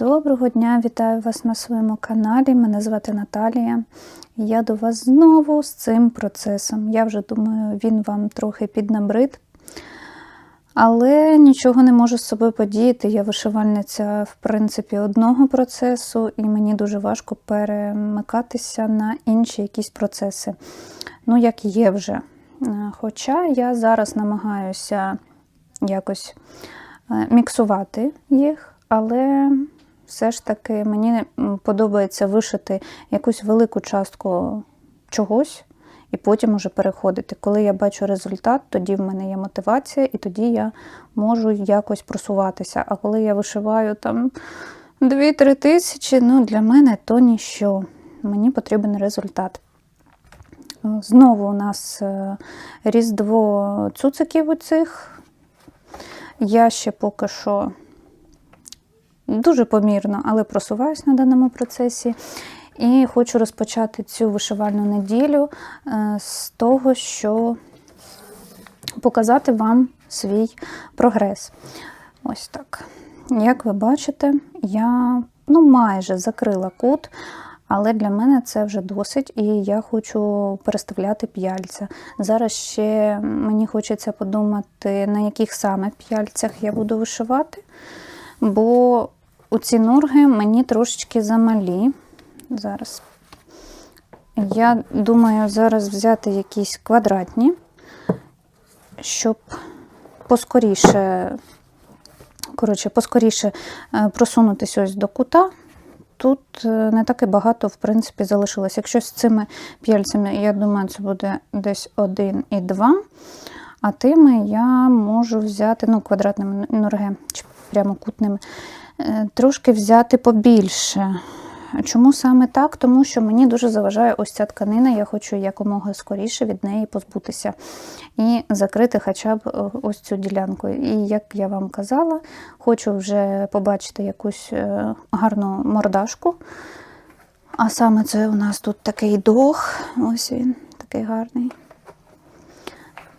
Доброго дня, вітаю вас на своєму каналі. Мене звати Наталія. Я до вас знову з цим процесом. Я вже думаю, він вам трохи піднабрид. Але нічого не можу з собою подіяти. Я вишивальниця, в принципі, одного процесу, і мені дуже важко перемикатися на інші якісь процеси. Ну, як є вже. Е, Хоча я зараз намагаюся якось е, міксувати їх, але все ж таки мені подобається вишити якусь велику частку чогось і потім уже переходити. Коли я бачу результат, тоді в мене є мотивація, і тоді я можу якось просуватися. А коли я вишиваю там 2-3 тисячі, ну для мене то ніщо. Мені потрібен результат. Знову у нас е, різдво цуциків у цих. Я ще поки що дуже помірно, але просуваюсь на даному процесі. І хочу розпочати цю вишивальну неділю е, з того, що показати вам свій прогрес. Ось так. Як ви бачите, я ну, майже закрила кут, але для мене це вже досить, і я хочу переставляти п'яльця. Зараз ще мені хочеться подумати, на яких саме п'яльцях я буду вишивати, бо у ці нурги мені трошечки замалі. Зараз. Я думаю, зараз взяти якісь квадратні, щоб поскоріше, коротше, поскоріше е, просунутися ось до кута. Тут е, не так і багато, в принципі, залишилось. Якщо з цими п'яльцями, я думаю, це буде десь один і два. А тими я можу взяти, ну, квадратними норге, чи прямокутними, трошки взяти побільше. Чому саме так? Тому що мені дуже заважає ось ця тканина, я хочу якомога скоріше від неї позбутися і закрити хоча б е, ось цю ділянку. І як я вам казала, хочу вже побачити якусь е, гарну мордашку. А саме це у нас тут такий дог, ось він, такий гарний.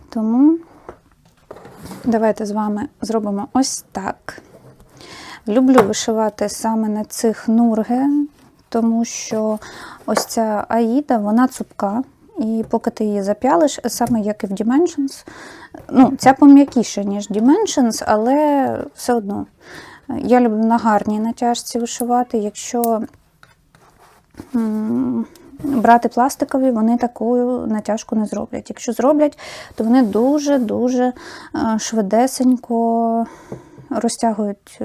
Тому давайте з вами зробимо ось так. Люблю вишивати саме на цих нурге, тому що ось ця аїда, вона цупка. І поки ти її зап'ялиш, саме як і в Dimensions, ну, ця пом'якіша, ніж Dimensions, але все одно. Я люблю на гарній натяжці вишивати. Якщо брати пластикові, вони таку натяжку не зроблять. Якщо зроблять, то вони дуже-дуже е, швидесенько розтягують.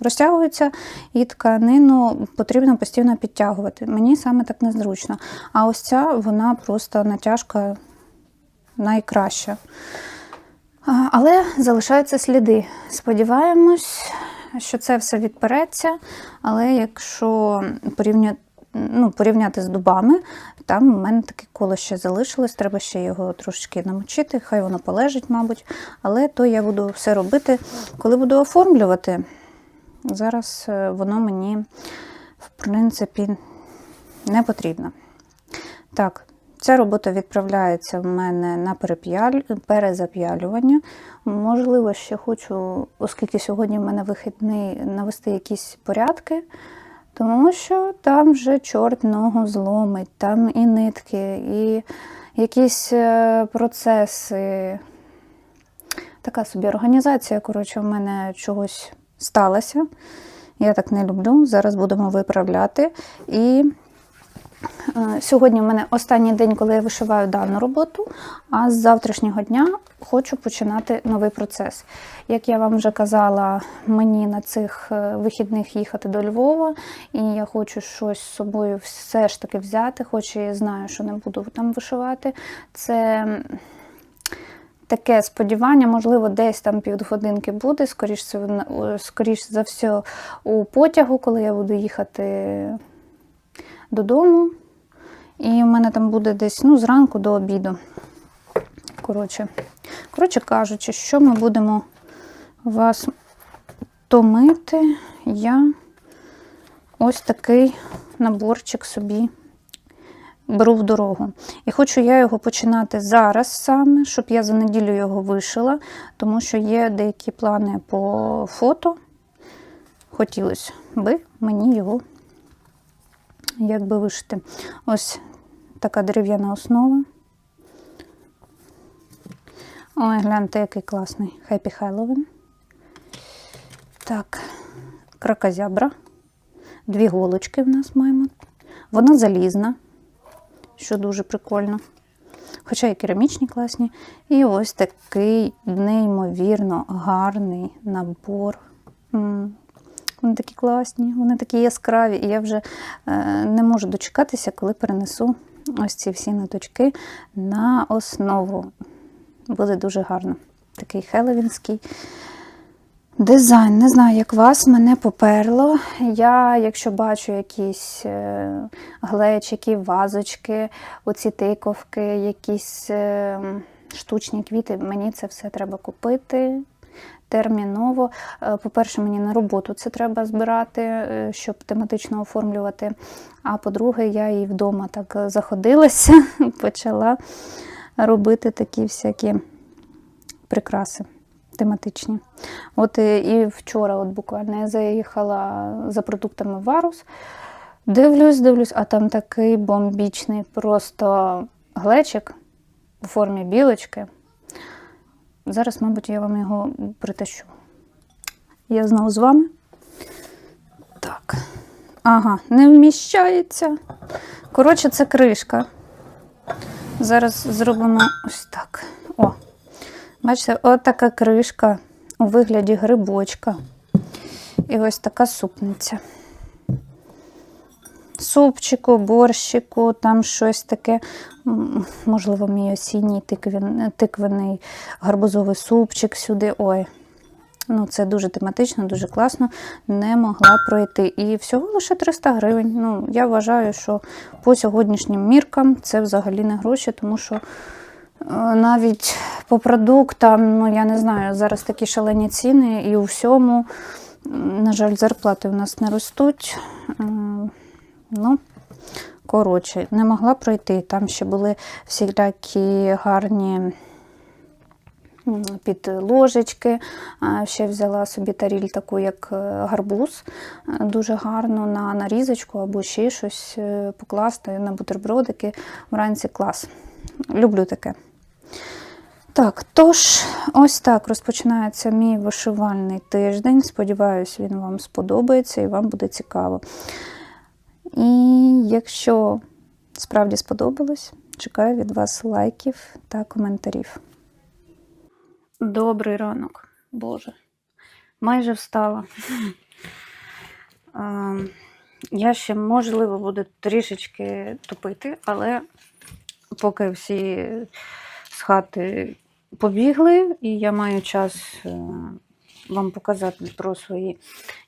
Розтягуються і тканину потрібно постійно підтягувати. Мені саме так незручно. А ось ця вона просто натяжка найкраща. Але залишаються сліди. Сподіваємось, що це все відпереться. Але якщо порівняти, ну, порівняти з дубами, там у мене таке коло ще залишилось, треба ще його трошки намочити, хай воно полежить, мабуть. Але то я буду все робити, коли буду оформлювати. Зараз е, воно мені, в принципі, не потрібно. Так, ця робота відправляється в мене на перезап'ялювання. Можливо, ще хочу, оскільки сьогодні в мене вихідний, навести якісь порядки, тому що там вже чорт ногу зломить, там і нитки, і якісь е, процеси. Така собі організація, коротше, в мене чогось сталася. Я так не люблю. Зараз будемо виправляти. І е, сьогодні в мене останній день, коли я вишиваю дану роботу, а з завтрашнього дня хочу починати новий процес. Як я вам вже казала, мені на цих е, вихідних їхати до Львова, і я хочу щось з собою все ж таки взяти, хоч і знаю, що не буду там вишивати. Це таке сподівання, можливо, десь там півгодинки буде, скоріш, скоріш за все, у потягу, коли я буду їхати додому. І в мене там буде десь ну, зранку до обіду. Коротше, коротше кажучи, що ми будемо вас томити, я ось такий наборчик собі беру в дорогу. І хочу я його починати зараз саме, щоб я за неділю його вишила, тому що є деякі плани по фото. хотілося би мені його якби вишити. Ось така дерев'яна основа. Ой, гляньте, який класний Хеппі Хеллоуін. Так, кракозябра. Дві голочки в нас маємо. Вона залізна, що дуже прикольно. Хоча і керамічні класні. І ось такий неймовірно гарний набор. Вони такі класні, вони такі яскраві. І я вже е, не можу дочекатися, коли перенесу ось ці всі ниточки на основу. Буде дуже гарно. Такий хеловінський дизайн. Не знаю, як вас, мене поперло. Я, якщо бачу якісь е, глечики, вазочки, оці тиковки, якісь е, штучні квіти, мені це все треба купити. Терміново. Е, По-перше, мені на роботу це треба збирати, щоб тематично оформлювати. А по-друге, я і вдома так заходилася, почала робити такі всякі прикраси тематичні. От і, і вчора, от буквально я заїхала за продуктами в. Дивлюсь, дивлюсь, а там такий бомбічний просто глечик у формі білочки. Зараз, мабуть, я вам його притащу. Я знову з вами. Так. Ага, не вміщається. Коротше, це кришка. Зараз зробимо ось так. О, бачите, от така кришка у вигляді грибочка. І ось така супниця. Супчику, борщику, там щось таке, можливо, мій осінній тиквений гарбузовий супчик сюди. Ой, ну це дуже тематично, дуже класно. Не могла пройти. І всього лише 300 гривень. Ну, я вважаю, що по сьогоднішнім міркам це взагалі не гроші, тому що навіть по продуктам, ну я не знаю, зараз такі шалені ціни і у всьому. На жаль, зарплати в нас не ростуть. Ну, коротше, не могла пройти. Там ще були всілякі гарні під ложечки. Ще взяла собі таріль таку, як е, гарбуз, е, дуже гарно на нарізочку або ще щось е, покласти на бутербродики. Вранці клас. Люблю таке. Так, тож, ось так розпочинається мій вишивальний тиждень. Сподіваюсь, він вам сподобається і вам буде цікаво. І якщо справді сподобалось, чекаю від вас лайків та коментарів. Добрий ранок, Боже. Майже встала. Ем, Я ще, можливо, буду трішечки тупити, але поки всі з хати побігли, і я маю час е, вам показати про свої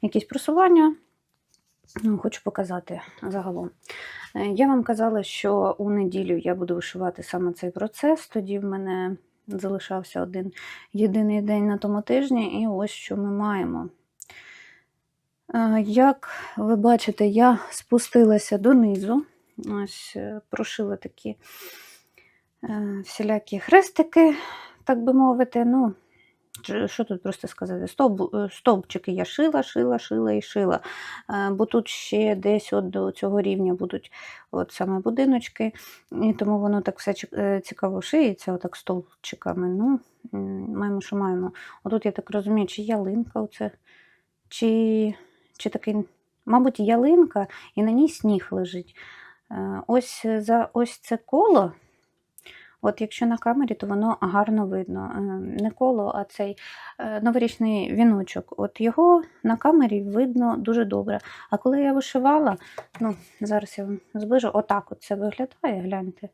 якісь просування. Ну, Хочу показати загалом. Е, Я вам казала, що у неділю я буду вишивати саме цей процес. Тоді в мене залишався один єдиний день на тому тижні, і ось що ми маємо. Е, Як ви бачите, я спустилася донизу, ось прошила такі всілякі хрестики, так би мовити. Ну, що тут просто сказати? Стовб, е, стовпчики я шила, шила, шила і шила. Е, Бо тут ще десь от до цього рівня будуть от саме будиночки, і тому воно так все е, цікаво шиється, отак стовпчиками. Ну, маємо, що маємо. Отут, я так розумію, чи ялинка оце, чи, чи такий, мабуть, ялинка, і на ній сніг лежить. Ось за ось це коло. От якщо на камері, то воно гарно видно. Е, Не коло, а цей е, новорічний віночок. От його на камері видно дуже добре. А коли я вишивала, ну, зараз я вам зближу, отак от це виглядає, гляньте.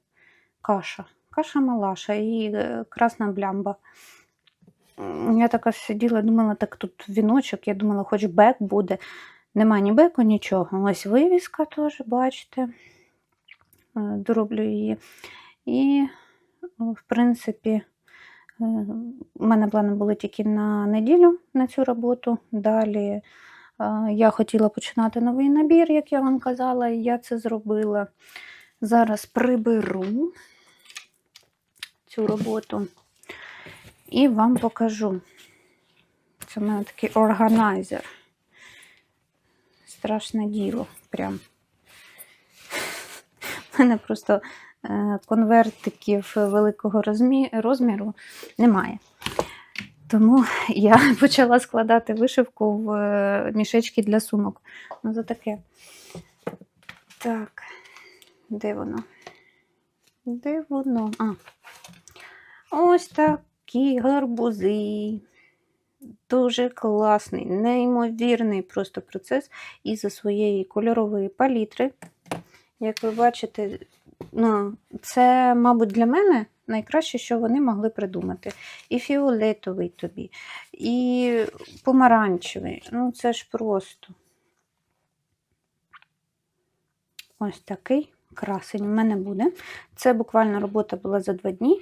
Каша. Каша малаша і е, красна блямба. Я така сиділа, думала, так тут віночок, я думала, хоч бек буде. Нема ні беку, нічого. Ось вивіска теж, бачите. Дороблю її. І в принципі, е, у мене плани були тільки на неділю на цю роботу. Далі е, я хотіла починати новий набір, як я вам казала, і я це зробила. Зараз приберу цю роботу і вам покажу. Це в мене такий органайзер. страшне діло. Прям. У мене просто е, конвертиків великого розміру немає. Тому я почала складати вишивку в е, мішечки для сумок. Ну, за таке. Так, де воно? Де воно? А. Ось такі гарбузи. Дуже класний, неймовірний просто процес із-за своєї кольорової палітри. Як ви бачите, це, мабуть, для мене найкраще, що вони могли придумати. І фіолетовий тобі, і помаранчевий. Ну, це ж просто. Ось такий красень в мене буде. Це буквально робота була за два дні,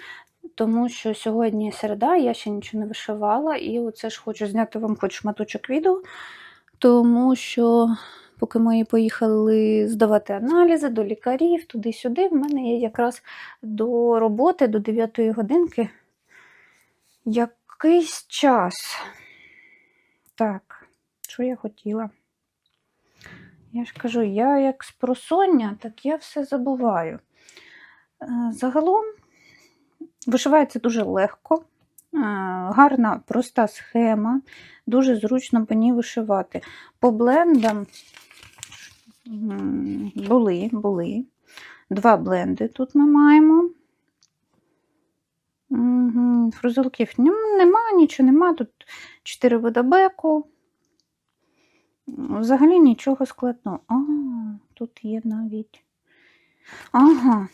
тому що сьогодні середа, я ще нічого не вишивала, і оце ж хочу зняти вам хоч шматочок відео, тому що поки ми поїхали здавати аналізи до лікарів, туди-сюди, в мене є якраз до роботи, до 9 годинки якийсь час. Так, що я хотіла? Я ж кажу, я як з просоння, так я все забуваю. Е, Загалом вишивається дуже легко, е, гарна, проста схема, дуже зручно по ній вишивати. По блендам були, були. Два бленди тут ми маємо. Мгм, Фрузелків нема, нічого нема. Тут 4 водобеку. Взагалі нічого складного. А, тут є навіть. Ага,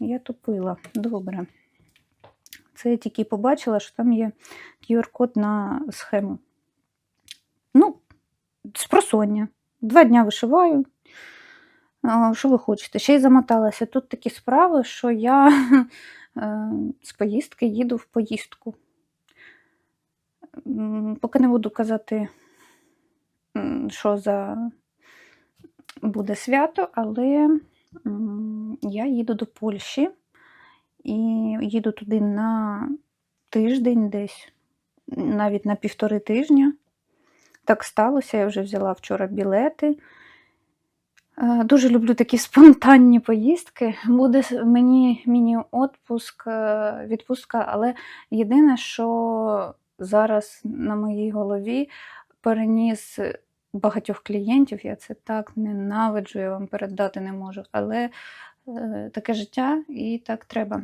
я тупила. Добре. Це я тільки побачила, що там є QR-код на схему. Ну, з просоння. Два дня вишиваю. Що ви хочете? Ще й замоталася. Тут такі справи, що я е, з поїздки їду в поїздку. Поки не буду казати, що за буде свято, але я їду до Польщі і їду туди на тиждень десь, навіть на півтори тижня. Так сталося, я вже взяла вчора білети. Е, Дуже люблю такі спонтанні поїздки. Буде мені міні-отпуск, е, відпустка, але єдине, що зараз на моїй голові переніс багатьох клієнтів. Я це так ненавиджу, я вам передати не можу. Але е, таке життя і так треба.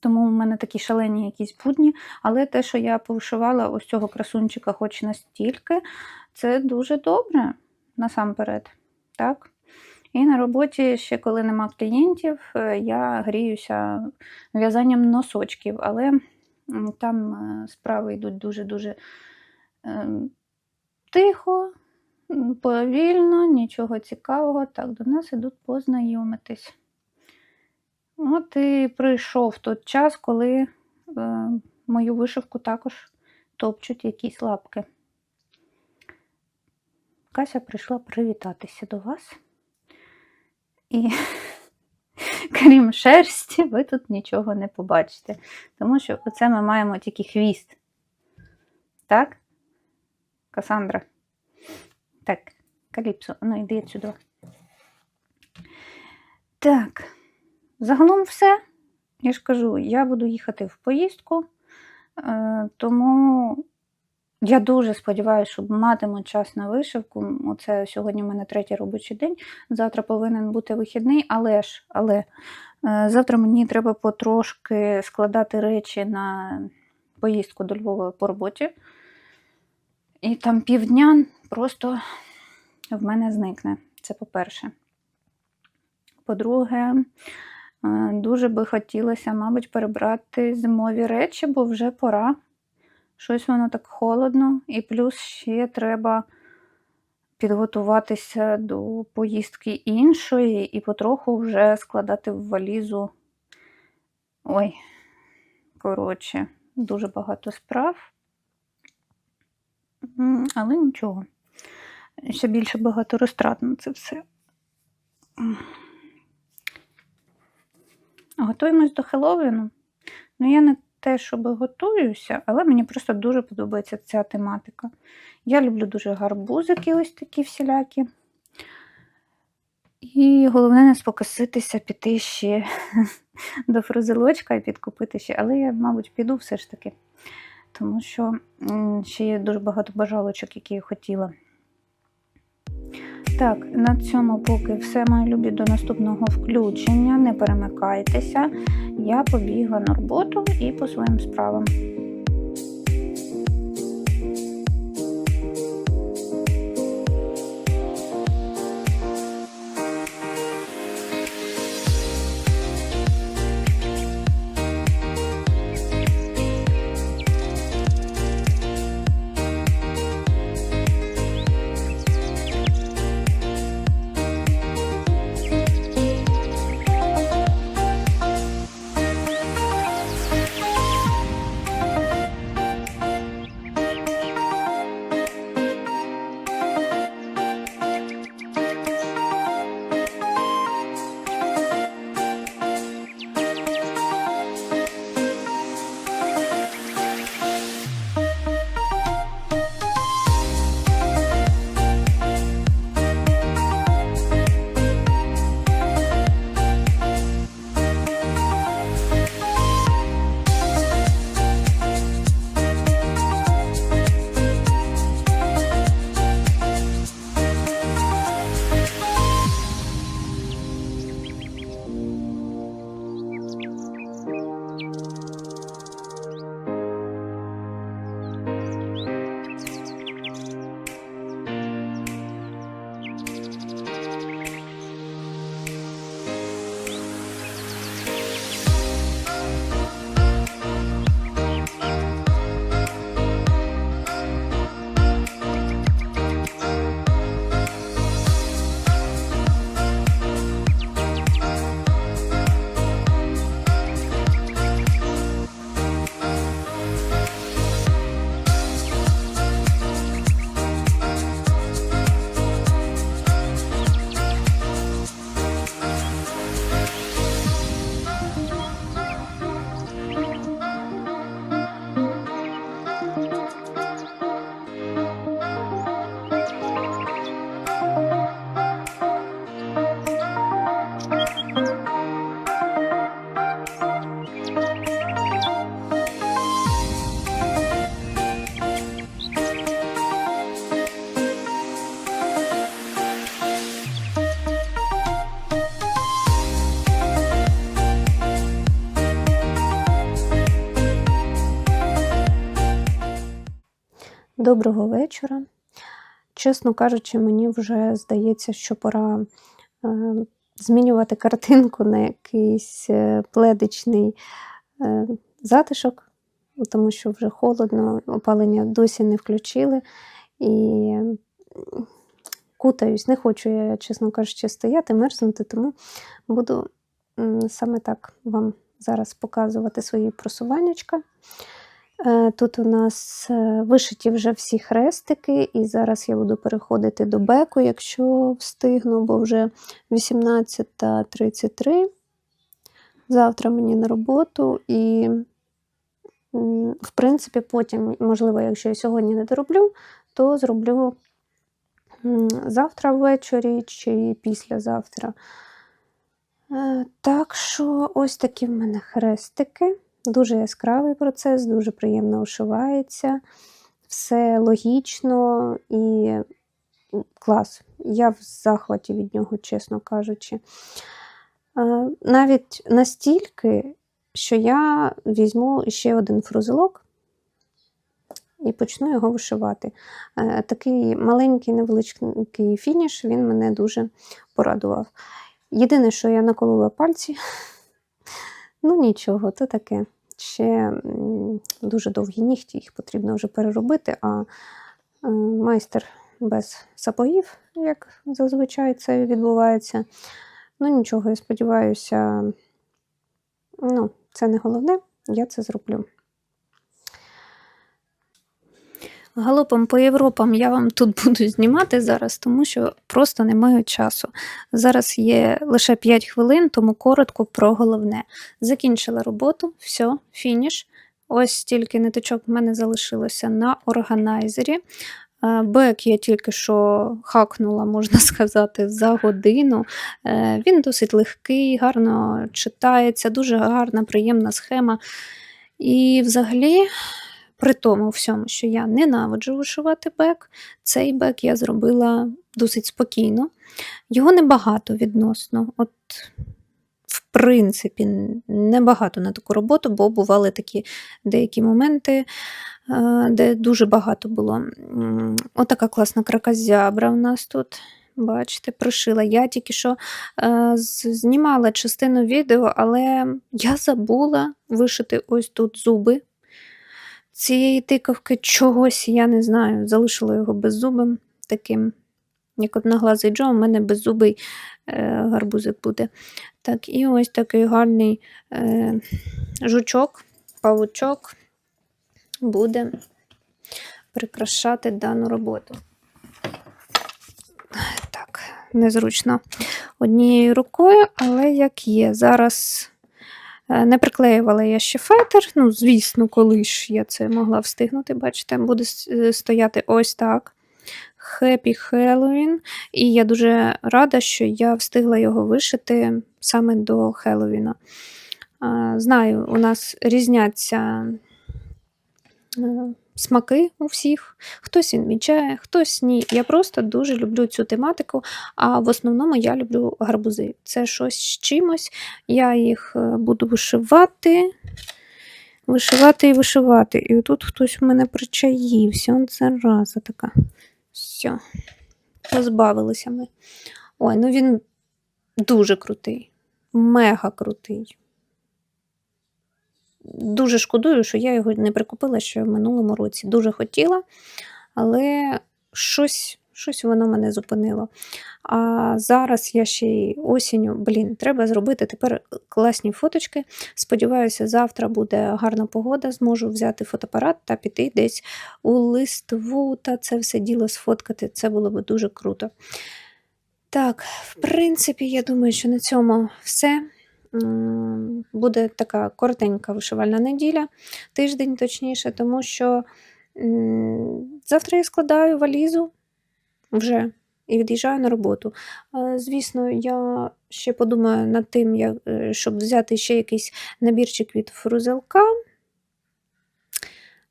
Тому в мене такі шалені якісь будні. Але те, що я повишивала ось цього красунчика хоч настільки, це дуже добре насамперед. Так? І на роботі, ще коли нема клієнтів, е, я гріюся в'язанням носочків, але там е, справи йдуть дуже-дуже е, тихо, повільно, нічого цікавого. Так, до нас ідуть познайомитись. От і прийшов той час, коли е, мою вишивку також топчуть якісь лапки. Кася прийшла привітатися до вас. І крім шерсті, ви тут нічого не побачите. Тому що оце ми маємо тільки хвіст. Так? Касандра. Так, Каліпсо, ну йди сюди. Так, загалом все. Я ж кажу, я буду їхати в поїздку, е, тому я дуже сподіваюся, що матиму час на вишивку. Оце сьогодні в мене третій робочий день. Завтра повинен бути вихідний, але ж, але е, завтра мені треба потрошки складати речі на поїздку до Львова по роботі. І там півдня просто в мене зникне. Це по-перше. По-друге, е, дуже би хотілося, мабуть, перебрати зимові речі, бо вже пора. Щось воно так холодно, і плюс ще треба підготуватися до поїздки іншої і потроху вже складати в валізу. Ой, коротше, дуже багато справ. Але нічого. Ще більше багато розтрат на це все. Готуємось до Хеллоуіну. Ну, я не те, щоб готуюся, але мені просто дуже подобається ця тематика. Я люблю дуже гарбузики, ось такі всілякі. І головне не спокуситися піти ще до фрузелочка і підкупити ще. Але я, мабуть, піду все ж таки, тому що ще є дуже багато бажалочок, які я хотіла. Так, на цьому поки все, мої любі, до наступного включення. Не перемикайтеся. Я побігла на роботу і по своїм справам. Доброго вечора. Чесно кажучи, мені вже здається, що пора е, змінювати картинку на якийсь е, пледичний е, затишок, тому що вже холодно, опалення досі не включили. І кутаюсь, не хочу я, чесно кажучи, стояти, мерзнути, тому буду саме так вам зараз показувати свої просуваннячка. Е, Тут у нас е, вишиті вже всі хрестики, і зараз я буду переходити до беку, якщо встигну, бо вже 18.33. Завтра мені на роботу, і, в принципі, потім, можливо, якщо я сьогодні не дороблю, то зроблю завтра ввечері чи післязавтра. Е, Так що ось такі в мене хрестики. Дуже яскравий процес, дуже приємно ушивається, все логічно і клас. Я в захваті від нього, чесно кажучи. Навіть настільки, що я візьму ще один фрузелок і почну його вишивати. Такий маленький невеличкий фініш, він мене дуже порадував. Єдине, що я наколола пальці, ну нічого, то таке. Ще дуже довгі нігті, їх потрібно вже переробити, а е, майстер без сапогів, як зазвичай це відбувається. Ну нічого, я сподіваюся, ну, це не головне, я це зроблю. Галопом по Європам я вам тут буду знімати зараз, тому що просто не маю часу. Зараз є лише 5 хвилин, тому коротко про головне. Закінчила роботу, все, фініш. Ось стільки ниточок в мене залишилося на органайзері. Е, Бек я тільки що хакнула, можна сказати, за годину. Е, Він досить легкий, гарно читається, дуже гарна, приємна схема. І взагалі, при тому всьому, що я ненавиджу вишивати бек, цей бек я зробила досить спокійно. Його небагато відносно. От, в принципі, небагато на таку роботу, бо бували такі деякі моменти, е, де дуже багато було. Отака класна кракозябра в нас тут. Бачите, пришила. Я тільки що е, знімала частину відео, але я забула вишити ось тут зуби цієї тиковки. Чогось, я не знаю, залишила його беззубим таким. Як одноглазий Джо, у мене беззубий е, гарбузик буде. Так, і ось такий гарний е, жучок, павучок буде прикрашати дану роботу. Так, незручно однією рукою, але як є. Зараз не приклеювала я ще фетр. Ну, звісно, коли ж я це могла встигнути, бачите, буде е, стояти ось так. Happy Halloween. І я дуже рада, що я встигла його вишити саме до Хеллоуіна. Знаю, у нас різняться е, смаки у всіх. Хтось відмічає, хтось ні. Я просто дуже люблю цю тематику, а в основному я люблю гарбузи. Це щось з чимось. Я їх е, буду вишивати. Вишивати і вишивати. І отут хтось в мене причаївся. Он зараза така. Все, позбавилися ми. Ой, ну він дуже крутий, мега крутий. Дуже шкодую, що я його не прикупила ще в минулому році. Дуже хотіла, але щось, щось воно мене зупинило. А зараз я ще й осінню, блін, треба зробити тепер класні фоточки. Сподіваюся, завтра буде гарна погода, зможу взяти фотоапарат та піти десь у листву та це все діло сфоткати. Це було б дуже круто. Так, в принципі, я думаю, що на цьому все. Буде така коротенька вишивальна неділя, тиждень точніше, тому що завтра я складаю валізу вже і від'їжджаю на роботу. Е, Звісно, я ще подумаю над тим, е, щоб взяти ще якийсь набірчик від фрузелка.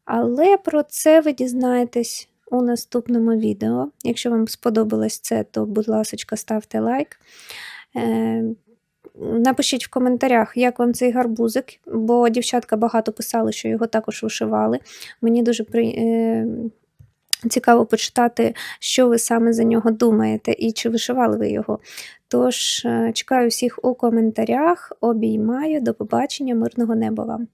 Але про це ви дізнаєтесь у наступному відео. Якщо вам сподобалось це, то, будь ласка, ставте лайк. Напишіть в коментарях, як вам цей гарбузик, бо дівчатка багато писали, що його також вишивали. Мені дуже при... е, цікаво почитати, що ви саме за нього думаєте і чи вишивали ви його. Тож, е, чекаю всіх у коментарях, обіймаю, до побачення, мирного неба вам!